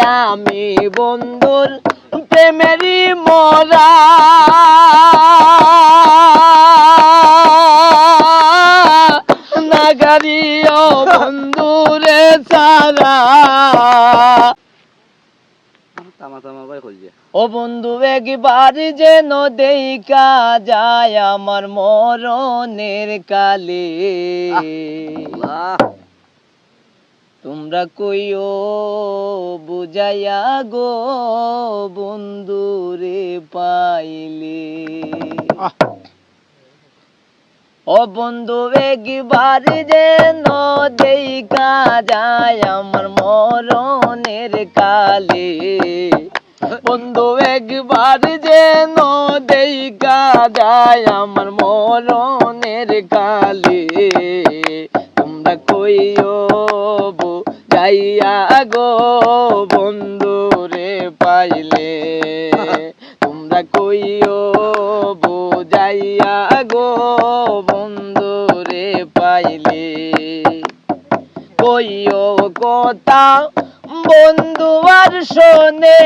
আমি বন্ধুর প্রেমেরই মরা। নাগারিও বন্ধুরে সারা। ও বন্ধু একবার যেন দেখা যায় আমার মরণের কালে। তোমরা কইও বুঝাইয়া গো বন্ধুরে পাইলে। ও বন্ধু একবার যেন দেখা যায় আমার মরণের কালে। বন্ধু একবার যেন দেখা যায় আমার মরণের কালে। তোমরা কইও যাইয়া গো বন্ধু রে পাইলে, তোমরা কইও বুঝাইয়া গো বন্ধু রে পাইলে। কইও কথা বন্ধু আর শোনে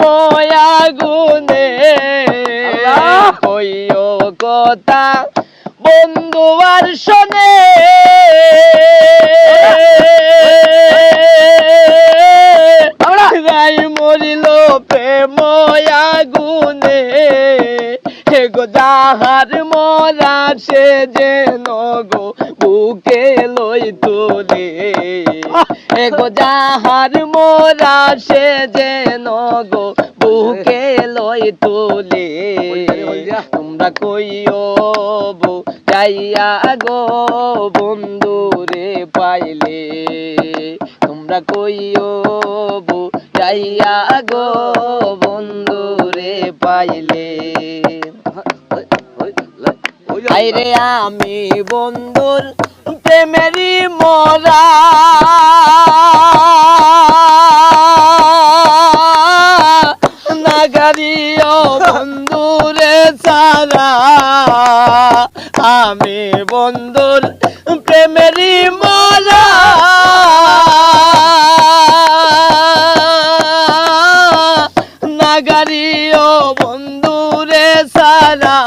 প্রেম গুনে! কইও কথা বন্ধু আর শোনে। রাই মরিল প্রেম আগুনে হে গো যাহার মরা সে যেন গো বুকে লই তুলে। হে গো যাহার মরা সে যেন গো লই তুলে। তোমরা কইও বউ যাইয়া গো বন্ধু রে পাইলে। তোমরা কইও বউ যাইয়া গো বন্ধু রে পাইলে। আইরে আমি বন্ধুর প্রেমেরই মরা। আমি বন্ধুর প্রেমেরই মরা নাগারিও বন্ধুরে সারা,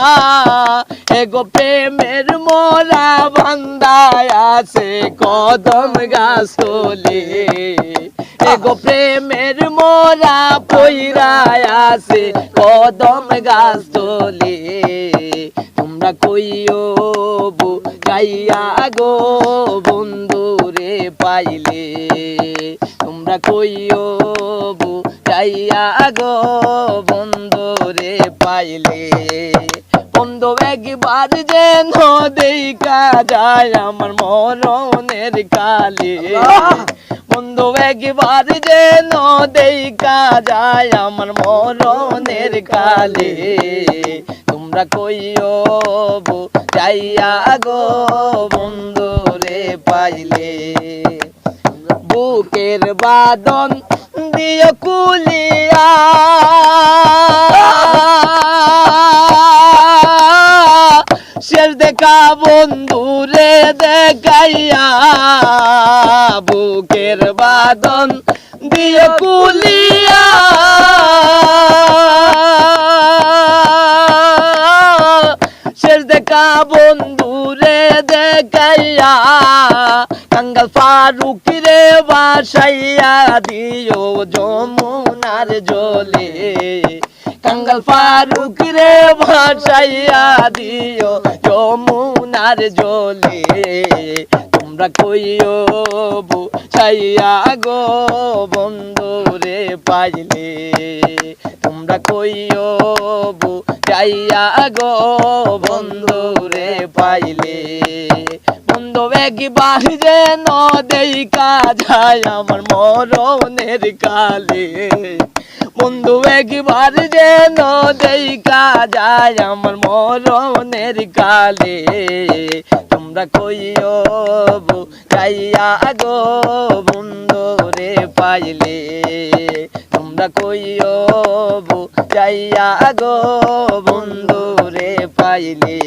এগো প্রেমের মোরা বান্দায় আছে কদম গাছ তোলে এগো প্রেমের মোরা পইরায় আছে কদম গাছ তোলে তোমরা কইও বু গাইয়া গো বন্ধু রে পাইলে। তোমরা কইও বু গাইয়া গো বন্ধু রে পাইলে। বন্ধু, একবার যেন দেখা যায় আমার মরণের কালে। বন্ধু, একবার যেন দেখা যায় আমার মরণের কালে। তোমরা কইও যাইয়া গো বন্ধু রে পাইলে। বুকের বাদন দিয় কুলিয়া। শেষ দেখা বন্ধু রে দেখাইয়া। বুকের বাদন দিয়ে কুলিয়া। শেষ দেখা বন্ধু রে দেখাইয়া, কাঙ্গাল ফারুক রে বাসাইয়া দিও যমুনার জলে। কাঙ্গাল ফারুক রে ভাসাইয়া দিও যমুনার জলে। তোমরা কইও বুঝাইয়া গো বন্ধু রে পাইলে। তোমরা কইও বুঝাইয়া গো বন্ধু রে পাইলে। বন্ধু, একবার যেন দেখা কাজ আমার মরণের কালে। বন্ধু, একবার যেন দেখা যায় আমার মরণের কালে। তোমরা কইও যাইয়া গো বন্ধু রে পাইলে। তোমরা কইও যাইয়া গো বন্ধু রে পাইলে।